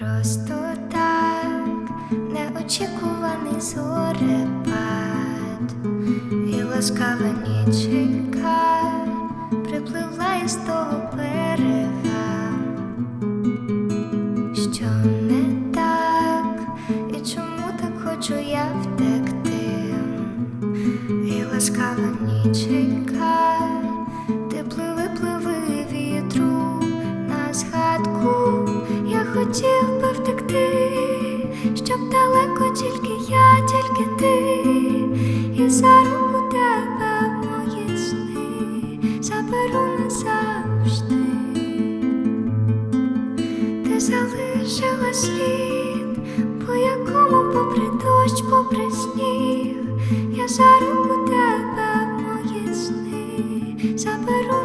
Просто так неочікуваний зорепад. І ласкава ніченька припливла із того берега, що не так, і чому так хочу я втекти, і ласкава ніченька, хотів би втекти, щоб далеко тільки я, тільки ти, і за руку тебе мої сни заберу назавжди. Ти залишила слід, по якому попри дощ, попри сніг, я за руку тебе мої сни заберу